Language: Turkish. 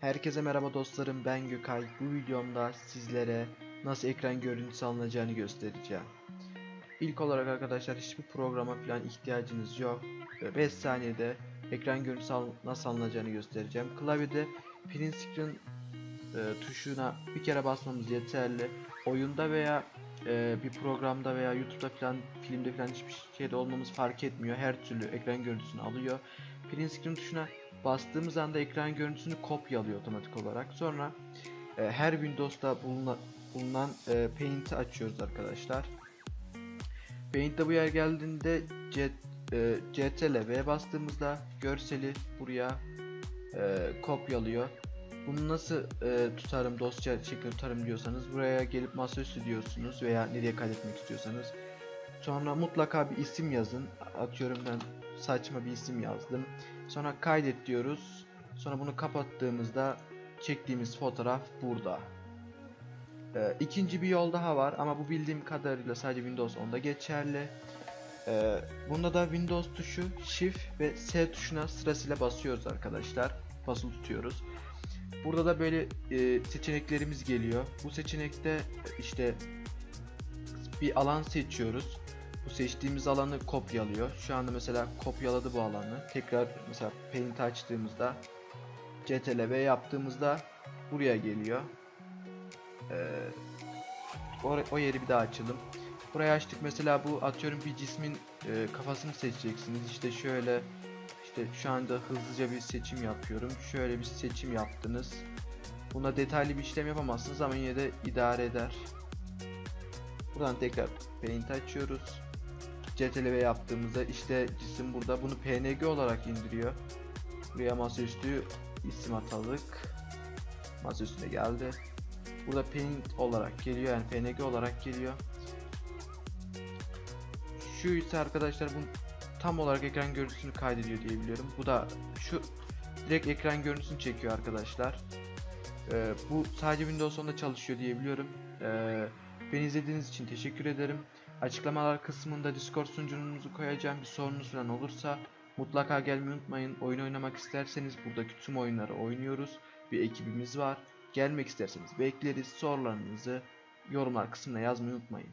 Herkese merhaba dostlarım ben Gökay. Bu videomda sizlere nasıl ekran görüntüsü alınacağını göstereceğim. İlk olarak arkadaşlar hiçbir programa falan ihtiyacınız yok. 5 saniyede ekran görüntüsü nasıl alınacağını göstereceğim. Klavyede print screen e, tuşuna bir kere basmamız yeterli. Oyunda veya e, bir programda veya YouTube'da falan filmde falan hiçbir şeyde olmamız fark etmiyor. Her türlü ekran görüntüsünü alıyor. Print screen tuşuna bastığımız anda ekran görüntüsünü kopyalıyor otomatik olarak. Sonra e, her Windows'ta bulunan, bulunan e, Paint'i açıyoruz arkadaşlar. Paint'te bu yer geldiğinde C, e, CTRL V bastığımızda görseli buraya e, kopyalıyor. Bunu nasıl e, tutarım dosya şeklinde tutarım diyorsanız buraya gelip masaüstü diyorsunuz veya nereye kaydetmek istiyorsanız. Sonra mutlaka bir isim yazın. Atıyorum ben saçma bir isim yazdım. Sonra kaydet diyoruz. Sonra bunu kapattığımızda çektiğimiz fotoğraf burada. Ee, ikinci bir yol daha var ama bu bildiğim kadarıyla sadece Windows 10'da geçerli. Ee, bunda da Windows tuşu Shift ve S tuşuna sırasıyla basıyoruz arkadaşlar. Basılı tutuyoruz. Burada da böyle e, seçeneklerimiz geliyor. Bu seçenekte işte bir alan seçiyoruz. Bu seçtiğimiz alanı kopyalıyor. Şu anda mesela kopyaladı bu alanı. Tekrar mesela Paint açtığımızda CTRL V yaptığımızda buraya geliyor. Ee, o yeri bir daha açalım. Burayı açtık mesela bu atıyorum bir cismin e, kafasını seçeceksiniz. İşte şöyle işte şu anda hızlıca bir seçim yapıyorum. Şöyle bir seçim yaptınız. Buna detaylı bir işlem yapamazsınız ama yine de idare eder. Buradan tekrar Paint açıyoruz. CTRL yaptığımızda işte cisim burada bunu PNG olarak indiriyor. Buraya masaüstü isim atalık. Masaüstüne geldi. Burada Paint olarak geliyor yani PNG olarak geliyor. Şu ise arkadaşlar bu tam olarak ekran görüntüsünü kaydediyor diye biliyorum. Bu da şu direkt ekran görüntüsünü çekiyor arkadaşlar. Ee, bu sadece Windows 10'da çalışıyor diye biliyorum. Ee, beni izlediğiniz için teşekkür ederim. Açıklamalar kısmında Discord sunucunuzu koyacağım. Bir sorunuz falan olursa mutlaka gelmeyi unutmayın. Oyun oynamak isterseniz buradaki tüm oyunları oynuyoruz. Bir ekibimiz var. Gelmek isterseniz bekleriz. Sorularınızı yorumlar kısmına yazmayı unutmayın.